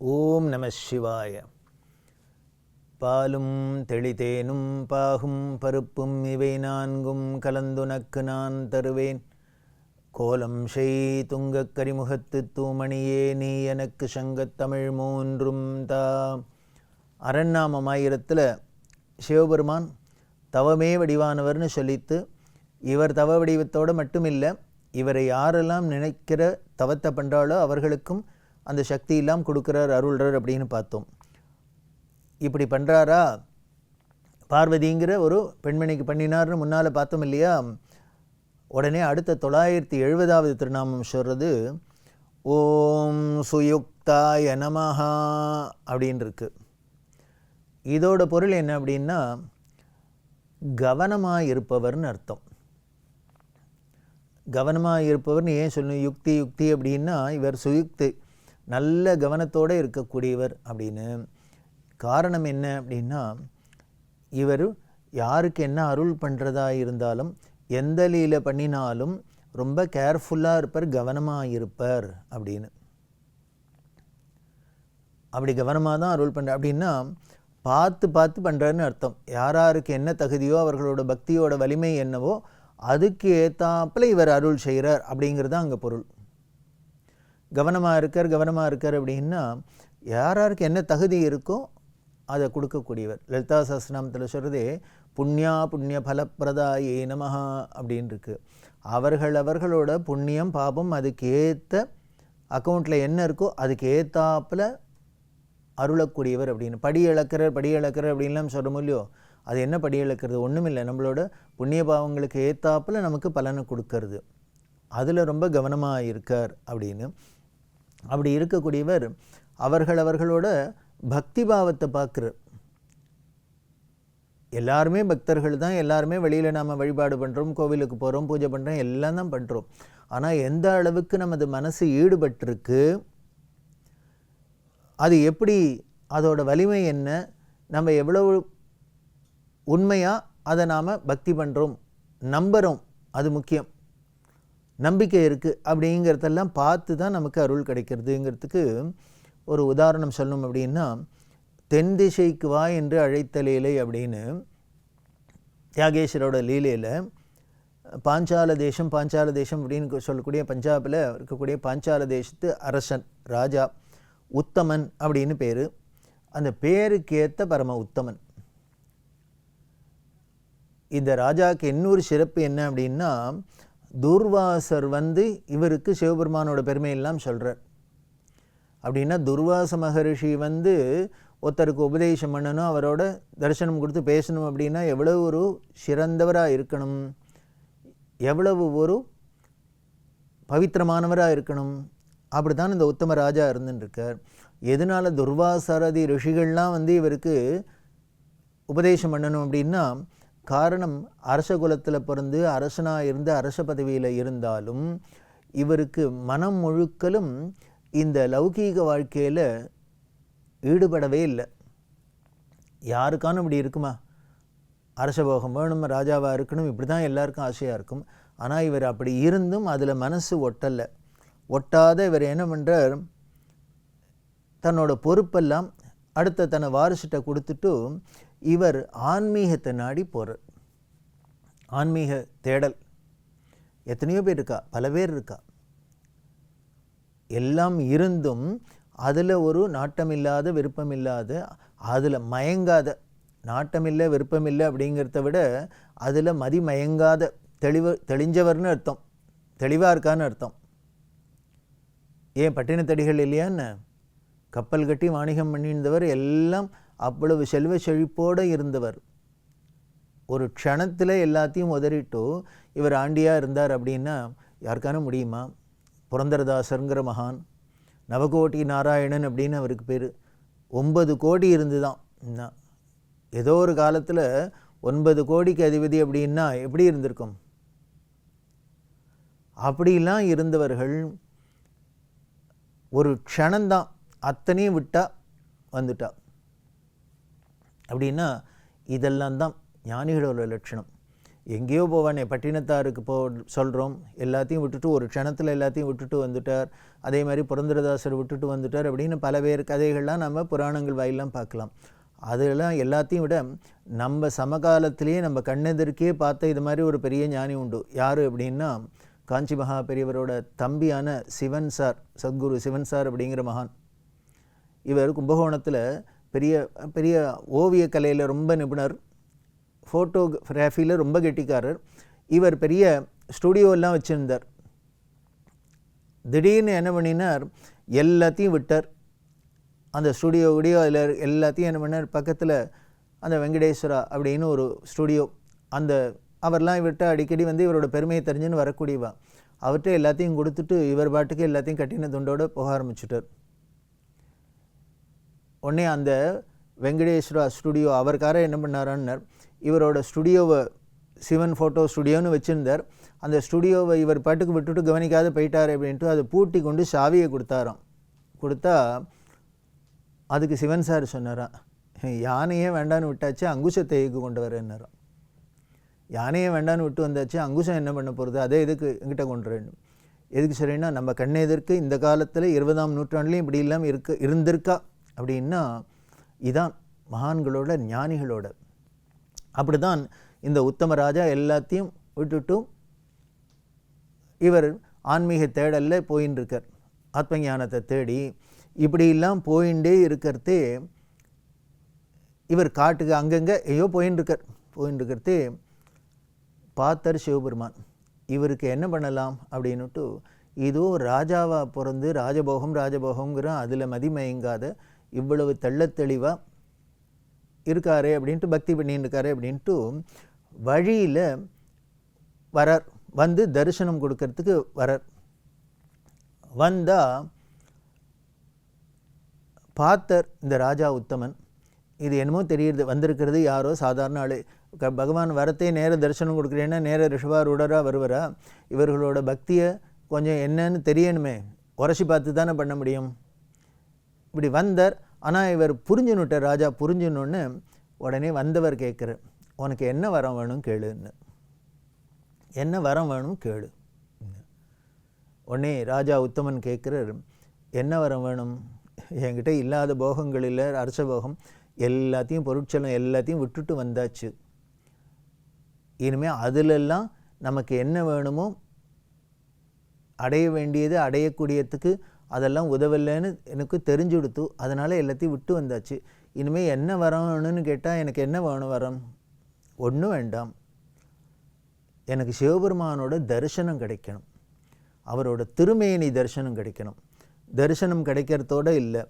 ஓம் நம சிவாய. பாலும் தெளிதேனும் பாகும் பருப்பும் இவை நான்கும் கலந்துனக்கு நான் தருவேன். கோலம் செய் துங்கக் கரிமுகத்து தூமணியே நீ எனக்கு சங்கத்தமிழ் மூன்றும் தா. அரண்நாமம் ஆயிரத்தில் சிவபெருமான் தவமே வடிவானவர்னு சொல்லித்து இவர் தவ வடிவத்தோடு மட்டுமில்லை இவரை யாரெல்லாம் நினைக்கிற தவத்தை பண்ணுறாளோ அவர்களுக்கும் அந்த சக்தி எல்லாம் கொடுக்குறார் அருள்றார் அப்படின்னு பார்த்தோம். இப்படி பண்ணுறாரா பார்வதிங்கிற ஒரு பெண்மணிக்கு பண்ணினார்னு முன்னால் பார்த்தோம் இல்லையா? உடனே அடுத்த தொள்ளாயிரத்தி எழுபதாவது திருநாமம் சொல்கிறது ஓம் சுயுக்தாய நமஹா அப்படின்னு இருக்கு இதோட பொருள் என்ன அப்படின்னா கவனமாக இருப்பவர்னு அர்த்தம். கவனமாக இருப்பவர்னு ஏன் சொல்லணும்? யுக்தி யுக்தி அப்படின்னா இவர் சுயுக்தி. நல்ல கவனத்தோடு இருக்கக்கூடியவர் அப்படின்னு காரணம் என்ன அப்படின்னா இவர் யாருக்கு என்ன அருள் பண்ணுறதா இருந்தாலும் எந்த லீல பண்ணினாலும் ரொம்ப கேர்ஃபுல்லாக இருப்பார் கவனமாக இருப்பார் அப்படின்னு. அப்படி கவனமாக தான் அருள் பண்ணுற அப்படின்னா பார்த்து பார்த்து பண்ணுறாருன்னு அர்த்தம். யாராருக்கு என்ன தகுதியோ அவர்களோட பக்தியோட வலிமை என்னவோ அதுக்கு ஏற்றாப்பில் இவர் அருள் செய்கிறார் அப்படிங்கிறது தான் அங்கே பொருள். கவனமாக இருக்கார் கவனமாக இருக்கார் அப்படின்னா யாராருக்கு என்ன தகுதி இருக்கோ அதை கொடுக்கக்கூடியவர். லலிதா சஹஸ்ரநாமத்தில் சொல்கிறதே புண்ணியா புண்ணிய பலப்பிரதாயே நமஹா அப்படின்னு இருக்கு அவர்கள் அவர்களோட புண்ணியம் பாபம் அதுக்கு ஏற்ற அக்கௌண்ட்டில் என்ன இருக்கோ அதுக்கு அருளக்கூடியவர் அப்படின்னு. படி இழக்கிறார் படி இழக்கிறார் அப்படின்லாம் சொல்கிறோம் இல்லையோ அது என்ன படி இழக்கிறது? ஒன்றுமில்லை நம்மளோட புண்ணிய பாவங்களுக்கு ஏற்றாப்பில் நமக்கு பலனை கொடுக்கறது. அதில் ரொம்ப கவனமாக இருக்கார் அப்படின்னு. அப்படி இருக்கக்கூடியவர் அவர்கள் அவர்களோட பக்தி பாவத்தை பார்க்குறார். எல்லாருமே பக்தர்கள் தான் எல்லாருமே வெளியில் நாம் வழிபாடு பண்ணுறோம் கோவிலுக்கு போகிறோம் பூஜை பண்ணுறோம் எல்லாம் தான் பண்ணுறோம் ஆனால் எந்த அளவுக்கு நமது மனசு ஈடுபட்டிருக்கு அது எப்படி அதோட வலிமை என்ன நம்ம எவ்வளவு உண்மையாக அதை நாம் பக்தி பண்ணுறோம் நம்புகிறோம் அது முக்கியம். நம்பிக்கை இருக்குது அப்படிங்கிறதெல்லாம் பார்த்து தான் நமக்கு அருள் கிடைக்கிறதுங்கிறதுக்கு ஒரு உதாரணம் சொல்லணும் அப்படின்னா தென் திசைக்கு வா என்று அழைத்த லீலை அப்படின்னு தியாகேஸ்வரோட லீலையில் பாஞ்சால தேசம் பாஞ்சால தேசம் அப்படின்னு சொல்லக்கூடிய பஞ்சாபில் இருக்கக்கூடிய பாஞ்சால தேசத்து அரசன் ராஜா உத்தமன் அப்படின்னு பேர். அந்த பேருக்கேற்ற பரம உத்தமன். இந்த ராஜாவுக்கு இன்னொரு சிறப்பு என்ன அப்படின்னா துர்வாசர் வந்து இவருக்கு சிவபெருமானோட பெருமையெல்லாம் சொல்கிறார் அப்படின்னா துர்வாச மகரிஷி வந்து ஒருத்தருக்கு உபதேசம் பண்ணணும் அவரோட தரிசனம் கொடுத்து பேசணும் அப்படின்னா எவ்வளவு ஒரு சிறந்தவராக இருக்கணும் எவ்வளவு ஒரு பவித்திரமானவராக இருக்கணும் அப்படி தான் இந்த உத்தம ராஜா இருந்துட்டுருக்கார் எதனால் துர்வாசாரதி ரிஷிகள்லாம் வந்து இவருக்கு உபதேசம் பண்ணணும் அப்படின்னா காரணம் அரச குலத்தில் பிறந்து அரசனாக இருந்து அரச பதவியில் இருந்தாலும் இவருக்கு மனம் முழுக்கலும் இந்த லௌகீக வாழ்க்கையில் ஈடுபடவே இல்லை. யாருக்கானும் இப்படி இருக்குமா? அரசபோகம் வேணும் ராஜாவாக இருக்கணும் இப்படி தான் எல்லாருக்கும் ஆசையாக இருக்கும். ஆனால் இவர் அப்படி இருந்தும் அதில் மனசு ஒட்டலை. ஒட்டாத இவர் என்ன பண்ணுறார் தன்னோட பொறுப்பெல்லாம் அடுத்த தன்னை வாரிசிட்ட கொடுத்துட்டு இவர் ஆன்மீகத்தை நாடி போகிறார் ஆன்மீக தேடல். எத்தனையோ பேர் இருக்கா? பல பேர் இருக்கா? எல்லாம் இருந்தும் அதில் ஒரு நாட்டமில்லாத விருப்பமில்லாத அதில் மயங்காத நாட்டமில்லை விருப்பமில்லை அப்படிங்கிறத விட அதில் மதிமயங்காத தெளிவு தெளிஞ்சவர்னு அர்த்தம். தெளிவாக இருக்கான்னு அர்த்தம். ஏன் பட்டினத்தடிகள் இல்லையான்னு கப்பல் கட்டி வாணிகம் பண்ணியிருந்தவர் எல்லாம் அவ்வளவு செல்வ செழிப்போடு இருந்தவர். ஒரு க்ஷணத்தில் எல்லாத்தையும் உதறிட்டு இவர் ஆண்டியாக இருந்தார் அப்படின்னா யாருக்கான முடியுமா? புரந்தரதாசருங்கிற மகான் நவகோட்டி நாராயணன் அப்படின்னு அவருக்கு பேர். ஒன்பது கோடி இருந்து தான் ஏதோ ஒரு காலத்தில் ஒன்பது கோடிக்கு அதிபதி அப்படின்னா எப்படி இருந்திருக்கும்? அப்படிலாம் இருந்தவர்கள் ஒரு க்ஷணந்தான். அத்தனையும் விட்டா வந்துட்டா. அப்படின்னா இதெல்லாம் தான் ஞானிகளோட லட்சணம். எங்கேயோ போவானே பட்டினத்தாருக்கு போ சொல்கிறோம் எல்லாத்தையும் விட்டுட்டு ஒரு க்ஷணத்தில் எல்லாத்தையும் விட்டுட்டு வந்துட்டார். அதே மாதிரி புரந்தரதாசர் விட்டுட்டு வந்துட்டார் அப்படின்னு பல பேர் கதைகள்லாம் நம்ம புராணங்கள் வாயிலாம் பார்க்கலாம். அதெல்லாம் எல்லாத்தையும் விட நம்ம சமகாலத்திலேயே நம்ம கண்ணெதிர்க்கே பார்த்த இது மாதிரி ஒரு பெரிய ஞானி உண்டு. யார் அப்படின்னா காஞ்சி மகா பெரியவரோட தம்பியான சிவன் சார் சத்குரு சிவன் சார் அப்படிங்கிற மகான். இவர் கும்பகோணத்தில் பெரிய பெரிய ஓவியக் கலையில் ரொம்ப நிபுணர் ஃபோட்டோகிராஃபியில் ரொம்ப கெட்டிக்காரர். இவர் பெரிய ஸ்டுடியோலாம் வச்சுருந்தார். திடீர்னு என்ன பண்ணினார்? எல்லாத்தையும் விட்டார். அந்த ஸ்டுடியோ வீடியோ அதில் எல்லாத்தையும் என்ன பண்ணார்? பக்கத்தில் அந்த வெங்கடேஸ்வரா அப்படின்னு ஒரு ஸ்டுடியோ அந்த அவர்லாம் இவர்கிட்ட அடிக்கடி வந்து இவரோட பெருமையை தெரிஞ்சுன்னு வரக்கூடியவா. அவர்கிட்ட எல்லாத்தையும் கொடுத்துட்டு இவர் பாட்டுக்கு எல்லாத்தையும் கட்டின துண்டோட போக ஆரம்பிச்சுட்டார். உடனே அந்த வெங்கடேஸ்வரா ஸ்டுடியோ அவருக்கார என்ன பண்ணாரான்னார் இவரோட ஸ்டுடியோவை சிவன் ஃபோட்டோ ஸ்டுடியோன்னு வச்சுருந்தார். அந்த ஸ்டுடியோவை இவர் பாட்டுக்கு விட்டுட்டு கவனிக்காத போயிட்டார் அப்படின்ட்டு அதை பூட்டி கொண்டு சாவியை கொடுத்தாராம். கொடுத்தா அதுக்கு சிவன் சார் சொன்னாராம் யானையே வேண்டான்னு விட்டாச்சு அங்குசத்தை எதுக்கு கொண்டு வரேன்னாராம். யானையே வேண்டான்னு விட்டு வந்தாச்சு அங்குசம் என்ன பண்ண போகிறது அதே எதுக்கு எங்கிட்ட கொண்டு வரணும் எதுக்கு சரின்னா நம்ம கண்ணை எதிர்க்கு இந்த காலத்தில் இருபதாம் நூற்றாண்டுலேயும் இப்படி இல்லாமல் இருக்க இருந்திருக்கா? அப்படின்னா இதான் மகான்களோட ஞானிகளோட. அப்படி தான் இந்த உத்தம ராஜா எல்லாத்தையும் விட்டுட்டும் இவர் ஆன்மீக தேடலில் போயின்னு இருக்கார் ஆத்ம ஞானத்தை தேடி இப்படியெல்லாம் போயிண்டே இருக்கிறதே இவர் காட்டுக்கு அங்கங்கே ஐயோ போயின்னு இருக்கார் போயின்னு இருக்கிறதே சிவபெருமான். இவருக்கு என்ன பண்ணலாம் அப்படின்னுட்டு இதோ ராஜாவாக பிறந்து ராஜபோகம் ராஜபோகங்கிற அதில் மதிமயங்காத இவ்வளவு தெள்ளத் தெளிவாக இருக்காரே அப்படின்ட்டு பக்தி பண்ணின்னு அப்படின்ட்டு வழியில் வரார். வந்து தரிசனம் கொடுக்கறதுக்கு வரார். வந்தால் பார்த்தர் இந்த ராஜா உத்தமன் இது என்னமோ தெரியுது வந்திருக்கிறது யாரோ சாதாரண ஆள். க- பகவான் வரத்தே நேர தரிசனம் கொடுக்குறேன்னா நேர ரிஷபாரூடராக வருவரா? இவர்களோட பக்தியை கொஞ்சம் என்னன்னு தெரியணுமே. உரசி பார்த்து தானே பண்ண முடியும்? இப்படி வந்தார். ஆனால் இவர் புரிஞ்சுன்னுட்டார் ராஜா புரிஞ்சுன்னு உடனே வந்தவர் கேட்குறார் உனக்கு என்ன வரம் வேணும் கேளுன்னு. என்ன வரம் வேணும் கேளு. உடனே ராஜா உத்தமன் கேட்குறார் என்ன வரம் வேணும்? என்கிட்ட இல்லாத போகங்கள் இல்லை அரச போகம். எல்லாத்தையும் பொருட்செலம் எல்லாத்தையும் விட்டுட்டு வந்தாச்சு. இனிமேல் அதிலெல்லாம் நமக்கு என்ன வேணுமோ அடைய வேண்டியது அடையக்கூடியதுக்கு அதெல்லாம் உதவலைன்னு எனக்கு தெரிஞ்சு கொடுத்து அதனால் எல்லாத்தையும் விட்டு வந்தாச்சு. இனிமேல் என்ன வரணும்னு கேட்டால் எனக்கு என்ன வேணும் வரம்? ஒன்றும் வேண்டாம். எனக்கு சிவபெருமானோட தரிசனம் கிடைக்கணும். அவரோட திருமேனி தரிசனம் கிடைக்கணும். தரிசனம் கிடைக்கிறதோட இல்லை.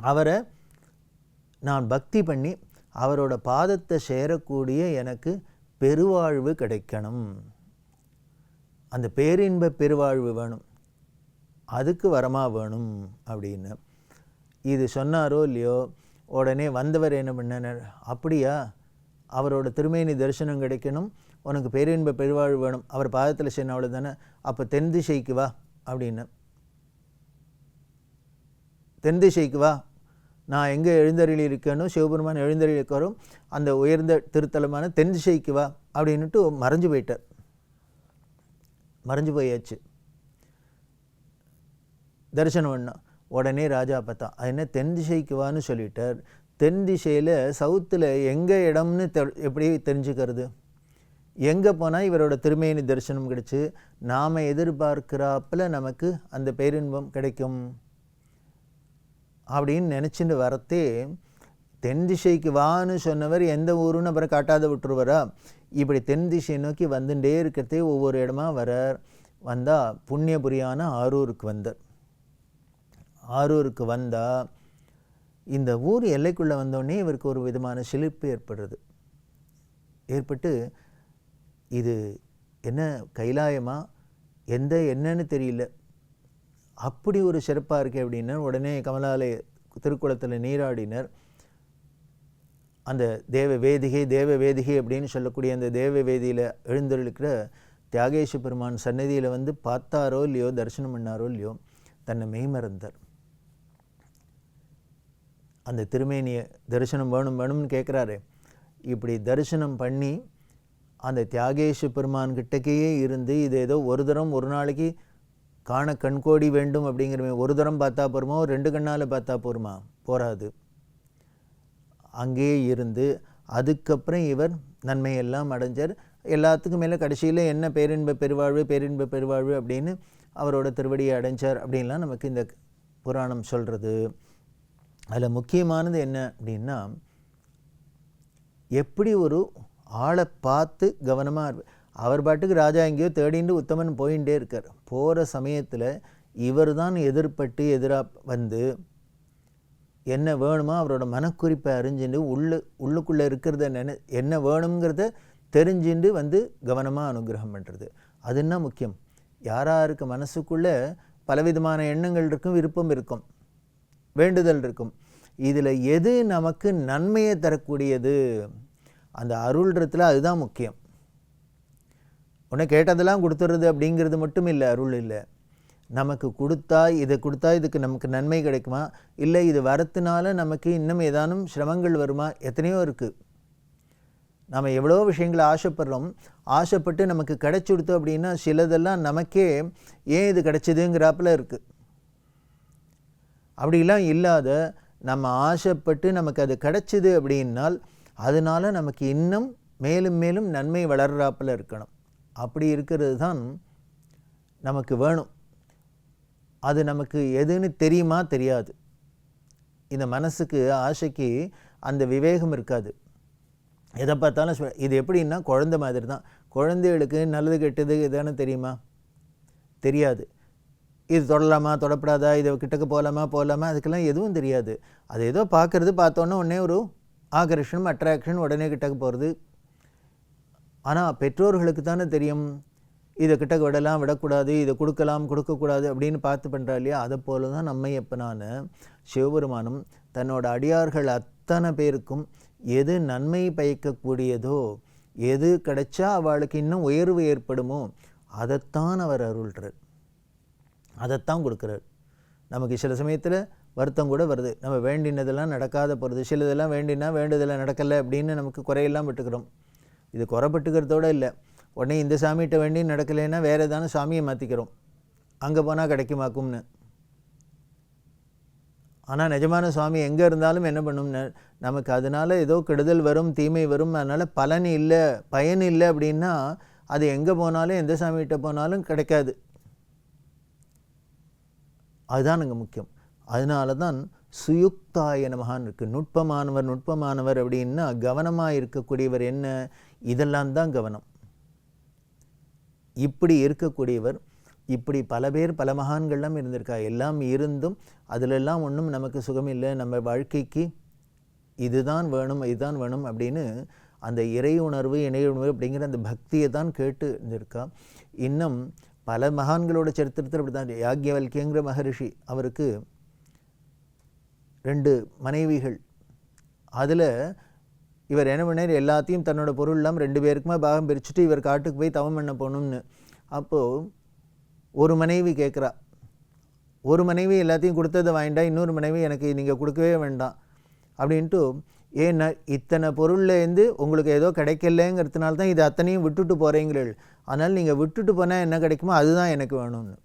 அவரை நான் பக்தி பண்ணி அவரோட பாதத்தை சேரக்கூடிய எனக்கு பெருவாழ்வு கிடைக்கணும். அந்த பேரின்ப பெருவாழ்வு வேணும். அதுக்கு வரமா வேணும் அப்படின்னு. இது சொன்னாரோ இல்லையோ உடனே வந்தவர் என்ன பண்ணார்? அப்படியா? அவரோட திருமேனி தரிசனம் கிடைக்கணும். உனக்கு பேரின்ப பெருவாழ்வு வேணும். அவர் பாதத்தில் சென்ன அவ்வளோதானே அப்போ தென் திசைக்கு வா அப்படின்னு. தென் திசைக்கு வா. நான் எங்கே எழுந்தருளி இருக்கேனோ சிவபெருமான் எழுந்தருளி இருக்காரோ அந்த உயர்ந்த திருத்தலமான தென் திசைக்கு வா அப்படின்னுட்டு மறைஞ்சு போயிட்டார். மறைஞ்சு போயாச்சு. தரிசனம் பண்ணா உடனே ராஜா பார்த்தா அது என்ன தென் திசைக்கு வான்னு சொல்லிட்டார் தென் திசையில் சவுத்தில் எங்கே இடம்னு தெ எப்படி தெரிஞ்சுக்கிறது? எங்கே போனால் இவரோட திருமேனி தரிசனம் கிடச்சி? நாம் எதிர்பார்க்கிறாப்புல நமக்கு அந்த பேரின்பம் கிடைக்கும். அப்படின்னு நினச்சிட்டு வரத்தே தென் திசைக்கு வான்னு சொன்னவர் எந்த ஊருன்னு அப்புறம் காட்டாத விட்டுருவாரா? இப்படி தென் திசை நோக்கி வந்துட்டே இருக்கிறதே ஒவ்வொரு இடமா வரார். வந்தால் புண்ணியபுரியான ஆரூருக்கு வந்தார். ஆரூருக்கு வந்தால் இந்த ஊர் எல்லைக்குள்ளே வந்தோடனே இவருக்கு ஒரு விதமான சிலிப்பு ஏற்படுறது. ஏற்பட்டு இது என்ன கைலாயமா? எந்த என்னன்னு தெரியல. அப்படி ஒரு சிறப்பாக இருக்கே அப்படின்னா உடனே கமலாலய திருக்குளத்தில் நீராடினர். அந்த தேவ வேதிகை தேவ வேதிகை அப்படின்னு சொல்லக்கூடிய அந்த தேவ வேதியில் எழுந்தருளிக்கிற தியாகேஷ பெருமான் சன்னதியில் வந்து பார்த்தாரோ இல்லையோ தரிசனம் பண்ணாரோ இல்லையோ தன்னை மெய்மறந்தார். அந்த திருமேனியை தரிசனம் வேணும் வேணும்னு கேட்குறாரு இப்படி தரிசனம் பண்ணி அந்த தியாகேஷ பெருமான் கிட்டக்கையே இருந்து இது ஏதோ ஒரு தரம் ஒரு நாளைக்கு காண கண்கோடி வேண்டும் அப்படிங்கிற ஒரு தரம் பார்த்தா போருமா? ரெண்டு கண்ணால் பார்த்தா போருமா? போராது அங்கேயே இருந்து அதுக்கப்புறம் இவர் நன்மையெல்லாம் அடைஞ்சார். எல்லாத்துக்கும் மேலே கடைசியில் என்ன பேரின்ப பெருவாழ்வு பேரின்ப பெருவாழ்வு அப்படின்னு அவரோட திருவடியை அடைஞ்சார் அப்படின்லாம் நமக்கு இந்த புராணம் சொல்கிறது அதில் முக்கியமானது என்ன அப்படின்னா எப்படி ஒரு ஆளை பார்த்து கவனமாக அவர் பாட்டுக்கு ராஜா எங்கேயோ தேடிண்டு உத்தமன் போயிட்டே இருக்கார். போகிற சமயத்தில் இவர் தான் எதிர்பட்டு எதிராக வந்து என்ன வேணுமோ அவரோட மனக்குறிப்பை அறிஞ்சுட்டு உள்ளு உள்ளுக்குள்ளே இருக்கிறத நினை என்ன வேணுங்கிறத தெரிஞ்சுண்டு வந்து கவனமாக அனுகிரகம் பண்ணுறது அதுன்னா முக்கியம்? யாராருக்கு மனசுக்குள்ளே பலவிதமான எண்ணங்கள் இருக்கும் விருப்பம் இருக்கும். வேண்டுதல் இருக்கும். இதில் எது நமக்கு நன்மையை தரக்கூடியது? அந்த அருள்றதுல அதுதான் முக்கியம். உன்னை கேட்டதெல்லாம் கொடுத்துறது அப்படிங்கிறது மட்டும் இல்லை அருள் இல்லை. நமக்கு கொடுத்தா இதை கொடுத்தா இதுக்கு நமக்கு நன்மை கிடைக்குமா? இல்லை இது வரத்துனால நமக்கு இன்னும் ஏதானும் சிரமங்கள் வருமா? எத்தனையோ இருக்குது நாம் எவ்வளோ விஷயங்களை ஆசைப்படுறோம். ஆசைப்பட்டு நமக்கு கிடைச்சுடுத்தோம் அப்படின்னா சிலதெல்லாம் நமக்கே ஏன் இது கிடைச்சதுங்கிறாப்புல இருக்குது அப்படிலாம் இல்லாத நம்ம ஆசைப்பட்டு நமக்கு அது கிடச்சிது அப்படின்னால் அதனால் நமக்கு இன்னும் மேலும் மேலும் நன்மை வளர்றாப்பில் இருக்கணும். அப்படி இருக்கிறது தான் நமக்கு வேணும். அது நமக்கு எதுன்னு தெரியுமா? தெரியாது. இந்த மனசுக்கு ஆசைக்கு அந்த விவேகம் இருக்காது. எதை பார்த்தாலும் இது எப்படின்னா குழந்த மாதிரி தான். குழந்தைகளுக்கு நல்லது கெட்டது எதானு தெரியுமா? தெரியாது. இது தொடலாமா தொடப்படாதா இதை கிட்டக்க போகலாமா போகலாமா அதுக்கெல்லாம் எதுவும் தெரியாது. அது ஏதோ பார்க்குறது பார்த்தோன்னே உடனே ஒரு ஆகர்ஷனும் அட்ராக்ஷன் உடனே கிட்டக்கு போகிறது ஆனால் பெற்றோர்களுக்கு தானே தெரியும் இதை கிட்ட விடலாம் விடக்கூடாது இதை கொடுக்கலாம் கொடுக்கக்கூடாது அப்படின்னு பார்த்து பண்ணுறா இல்லையா? அதை போல தான் நம்மை எப்பனான சிவபெருமானும் தன்னோட அடியார்கள் அத்தனை பேருக்கும் எது நன்மை பயக்கக்கூடியதோ எது கிடைச்சா அவளுக்கு இன்னும் உயர்வு ஏற்படுமோ அதைத்தான் அவர் அருள்றார். அதைத்தான் கொடுக்குறாரு. நமக்கு சில சமயத்தில் வருத்தம் கூட வருது. நம்ம வேண்டினதெல்லாம் நடக்காத போகிறது சிலதெல்லாம் வேண்டினா வேண்டியதெல்லாம் நடக்கலை அப்படின்னு நமக்கு குறையெல்லாம் விட்டுக்கிறோம். இது குறைப்பட்டுக்கிறதோட இல்லை. உடனே இந்த சாமிகிட்ட வேண்டி நடக்கலைன்னா வேறு ஏதான சாமியை மாற்றிக்கிறோம் அங்கே போனால் கிடைக்குமாக்கும்னு. ஆனால் நிஜமான சுவாமி எங்கே இருந்தாலும் என்ன பண்ணும்னு. நமக்கு அதனால் ஏதோ கெடுதல் வரும் தீமை வரும். அதனால் பலன் இல்லை பயன் இல்லை அப்படின்னா அது எங்கே போனாலும் எந்த சாமிகிட்ட போனாலும் கிடைக்காது. அதுதான் அங்கே முக்கியம். அதனால தான் சுயுக்தாய நமகான் இருக்குது நுட்பமானவர் நுட்பமானவர் அப்படின்னா கவனமாக இருக்கக்கூடியவர் என்ன? இதெல்லாம் தான் கவனம். இப்படி இருக்கக்கூடியவர் இப்படி பல பேர் பல மகான்கள்லாம் இருந்திருக்கா? எல்லாம் இருந்தும் அதிலெல்லாம் ஒன்றும் நமக்கு சுகம் இல்லை நம்ம வாழ்க்கைக்கு இதுதான் வேணும் இதுதான் வேணும் அப்படின்னு அந்த இறை உணர்வு இணை உணர்வு அப்படிங்கிற அந்த பக்தியை தான் கேட்டு இருந்திருக்கா? இன்னும் பல மகான்களோட சரித்திரத்தில் அப்படி தான் யாக்யவல்கியங்கிற மகரிஷி அவருக்கு ரெண்டு மனைவிகள். அதில் இவர் என்ன பண்ணார்? எல்லாத்தையும் தன்னோட பொருள் இல்லாமல் ரெண்டு பேருக்குமே பாகம் பிரிச்சுட்டு இவர் காட்டுக்கு போய் தவம் பண்ண போகணும்னு. அப்போது ஒரு மனைவி கேட்குறா ஒரு மனைவி எல்லாத்தையும் கொடுத்ததை வாங்கிட்டா இன்னொரு மனைவி எனக்கு நீங்கள் கொடுக்கவே வேண்டாம் அப்படின்ட்டு ஏன்னா இத்தனை பொருள்லேருந்து உங்களுக்கு ஏதோ கிடைக்கலங்கிறதுனால தான் இது அத்தனையும் விட்டுட்டு போகிறீங்கள் அதனால் நீங்கள் விட்டுட்டு போனால் என்ன கிடைக்குமோ அதுதான் எனக்கு வேணும்னு.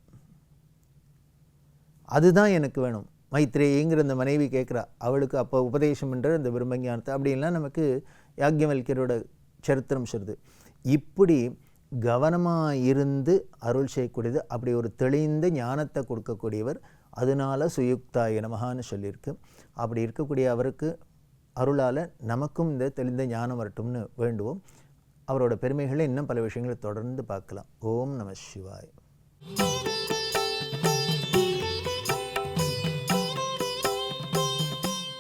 அதுதான் எனக்கு வேணும். மைத்ரேயிங்கிற அந்த மனைவி கேட்குறா அவளுக்கு அப்போ உபதேசம் என்ற அந்த பிரம்மஞானத்தை. அப்படின்லாம் நமக்கு யாக்யவல்யரோட சரித்திரம் சொல்லுது. இப்படி கவனமாக இருந்து அருள் செய்யக்கூடியது அப்படி ஒரு தெளிந்த ஞானத்தை கொடுக்கக்கூடியவர் அதனால சுயுக்தாய நமகான்னு சொல்லியிருக்கு. அப்படி இருக்கக்கூடிய அவருக்கு அருளால் நமக்கும் இந்த தெளிந்த ஞானம் வரட்டும்னு வேண்டுவோம். அவரோட பெருமைகளை இன்னும் பல விஷயங்களை தொடர்ந்து பார்க்கலாம். ஓம் நம சிவாய்.